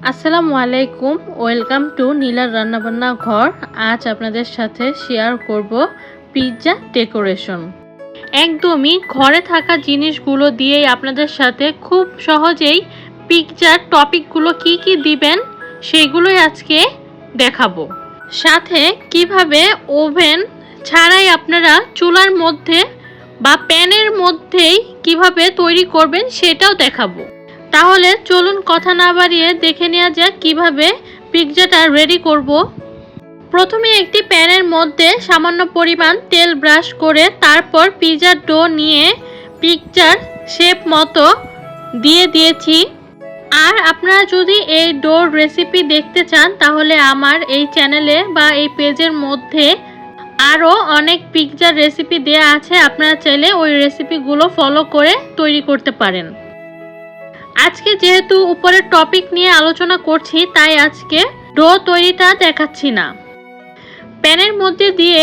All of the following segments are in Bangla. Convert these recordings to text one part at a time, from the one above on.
আসসালামু আলাইকুম, ওয়েলকাম টু নীলার রান্নাবান্না ঘর। আজ আপনাদের সাথে শেয়ার করব পিৎজা ডেকোরেশন। একদমই ঘরে থাকা জিনিসগুলো দিয়েই আপনাদের সাথে খুব সহজেই পিৎজার টপিকগুলো কি কি দিবেন সেগুলোই আজকে দেখাবো। সাথে কীভাবে ওভেন ছাড়াই আপনারা চুলার মধ্যে বা প্যানের মধ্যেই কীভাবে তৈরি করবেন সেটাও দেখাবো। তাহলে চলুন কথা না বাড়িয়ে দেখে নেওয়া যাক কীভাবে পিৎজাটা রেডি করব। প্রথমে একটি প্যানের মধ্যে সামান্য পরিমাণ তেল ব্রাশ করে তারপর পিৎজার ডো নিয়ে পিৎজার শেপ মতো দিয়ে দিয়েছি। আর আপনারা যদি এই ডোর রেসিপি দেখতে চান, তাহলে আমার এই চ্যানেলে বা এই পেজের মধ্যে আরও অনেক পিৎজার রেসিপি দেয়া আছে। আপনারা চাইলে ওই রেসিপিগুলো ফলো করে তৈরি করতে পারেন। আজকে যেহেতু উপরের টপিক নিয়ে আলোচনা করছি, তাই আজকে ডো তৈরিটা দেখাচ্ছি না। প্যানের মধ্যে দিয়ে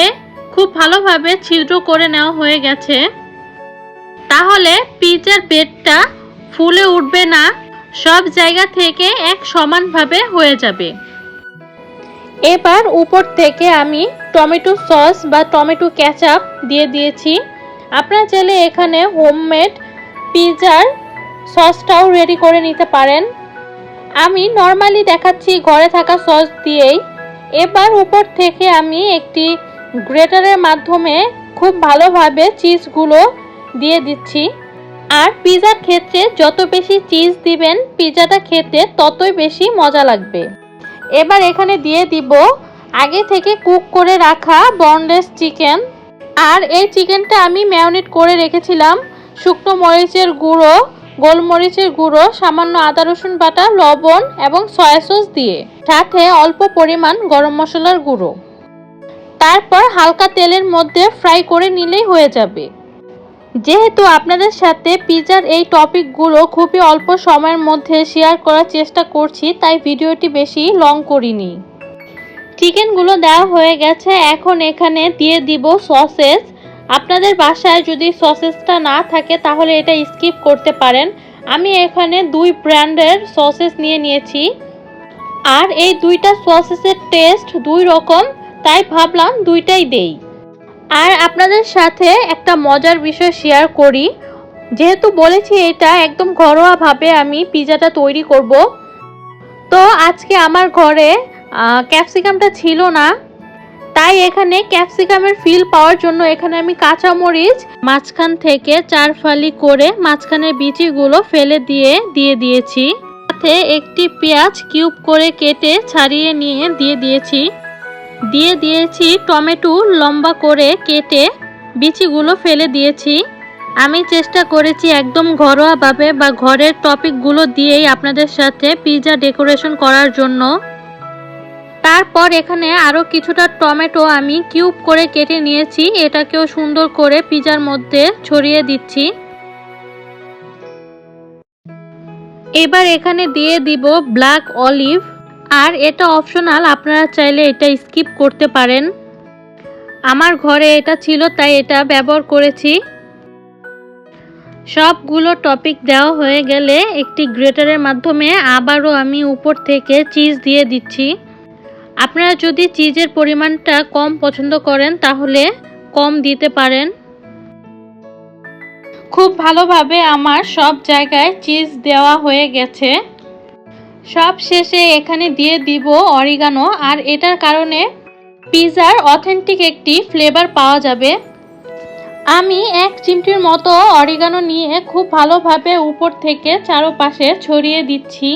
খুব ভালোভাবে ছিদ্র করে নেওয়া হয়ে গেছে। তাহলে পিজার বেডটা ফুলে উঠবে না, সব জায়গা থেকে এক সমানভাবে হয়ে যাবে। এবার উপর থেকে আমি টমেটো সস বা টমেটো ক্যাচাপ দিয়ে দিয়েছি। আপনারা চাইলে এখানে হোমমেড পিজার সসটাও রেডি করে নিতে পারেন। আমি নর্মালি দেখাচ্ছি ঘরে থাকা সস দিয়েই। এবার উপর থেকে আমি একটি গ্রেটারের মাধ্যমে খুব ভালোভাবে চিজগুলো দিয়ে দিচ্ছি। আর পিজার ক্ষেত্রে যত বেশি চিজ দিবেন, পিজাটা খেতে ততই বেশি মজা লাগবে। এবার এখানে দিয়ে দিব আগে থেকে কুক করে রাখা বনলেস চিকেন আর এই চিকেনটা আমি ম্যারিনেট করে রেখেছিলাম শুকনো মরিচের গুঁড়ো। গোলমরিচের গুঁড়ো, সামান্য আদা, রসুন বাটা, লবণ এবং সয়া সস দিয়ে। সাথে অল্প পরিমাণ গরম মশলার গুঁড়ো। তারপর হালকা তেলের মধ্যে ফ্রাই করে নিলেই হয়ে যাবে। যেহেতু আপনাদের সাথে পিজার এই টপিকগুলো খুবই অল্প সময়ের মধ্যে শেয়ার করার চেষ্টা করছি, তাই ভিডিওটি বেশি লং করিনি। চিকেনগুলো দেওয়া হয়ে গেছে, এখন এখানে দিয়ে দিব সসেস। আপনাদের বাসায় যদি সসেসটা না থাকে, তাহলে এটা স্কিপ করতে পারেন। আমি এখানে দুই ব্র্যান্ডের সসেস নিয়ে নিয়েছি। আর এই দুইটা সসেসের টেস্ট দুই রকম, তাই ভাবলাম দুইটাই দেই। আর আপনাদের সাথে একটা মজার বিষয় শেয়ার করি। যেহেতু বলেছি এটা একদম ঘরোয়াভাবে আমি পিজাটা তৈরি করব। তো আজকে আমার ঘরে ক্যাপসিকামটা ছিল না। তাই এখানে ক্যাপসিকামের ফিল পাওয়ার জন্য এখানে আমি কাঁচামরিচ মাঝখান থেকে চার ফালি করে মাঝখানের বিচিগুলো ফেলে দিয়ে দিয়ে দিয়েছি। সাথে একটি পেঁয়াজ কিউব করে কেটে ছাড়িয়ে নিয়ে দিয়ে দিয়েছি। দিয়ে দিয়েছি টমেটো লম্বা করে কেটে বিচিগুলো ফেলে দিয়েছি। আমি চেষ্টা করেছি একদম ঘরোয়াভাবে বা ঘরের টপিকগুলো দিয়েই আপনাদের সাথে পিৎজা ডেকোরেশন করার জন্য। তারপর এখানে আরও কিছুটা টমেটো আমি কিউব করে কেটে নিয়েছি। এটাকেও সুন্দর করে পিজার মধ্যে ছড়িয়ে দিচ্ছি। এবার এখানে দিয়ে দিব ব্ল্যাক অলিভ। আর এটা অপশনাল, আপনারা চাইলে এটা স্কিপ করতে পারেন। আমার ঘরে এটা ছিল, তাই এটা ব্যবহার করেছি। সবগুলো টপিক দেওয়া হয়ে গেলে একটি গ্রেটারের মাধ্যমে আবারও আমি উপর থেকে চিজ দিয়ে দিচ্ছি। আপনারা যদি চিজের পরিমাণটা কম পছন্দ করেন, তাহলে কম দিতে পারেন। খুব ভালোভাবে আমার সব জায়গায় চিজ দেওয়া হয়ে গেছে। সব শেষে এখানে দিয়ে দিব অরিগানো, আর এটার কারণে পিজার অথেন্টিক একটি ফ্লেভার পাওয়া যাবে। আমি এক চিমটির মতো অরিগানো নিয়ে খুব ভালোভাবে উপর থেকে চারোপাশে ছড়িয়ে দিচ্ছি।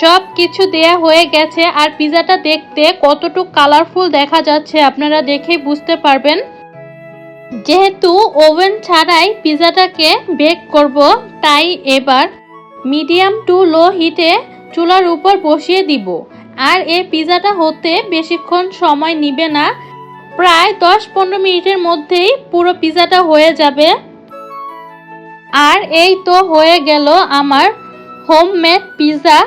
সব কিছু দেয়া হয়ে গেছে আর পিজাটা দেখতে কতটুক কালারফুল দেখা যাচ্ছে, আপনারা দেখেই বুঝতে পারবেন। যেহেতু ওভেন ছাড়াই পিজাটাকে বেক করব, তাই এবার মিডিয়াম টু লো হিটে চুলার উপর বসিয়ে দিব। আর এই পিজাটা হতে বেশিক্ষণ সময় নিবে না। প্রায় দশ পনেরো মিনিটের মধ্যেই পুরো পিজাটা হয়ে যাবে। আর এই তো হয়ে গেল আমার হোমমেড পিজা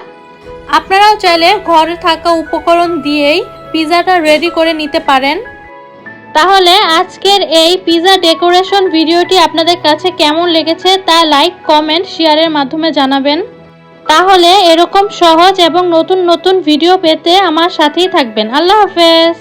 আপনারাও চাইলে ঘরে থাকা উপকরণ দিয়েই পিজাটা রেডি করে নিতে পারেন। তাহলে আজকের এই পিজা ডেকোরেশন ভিডিওটি আপনাদের কাছে কেমন লেগেছে তা লাইক কমেন্ট শেয়ারের মাধ্যমে জানাবেন। তাহলে এরকম সহজ এবং নতুন নতুন ভিডিও পেতে আমার সাথেই থাকবেন। আল্লাহ হাফেজ!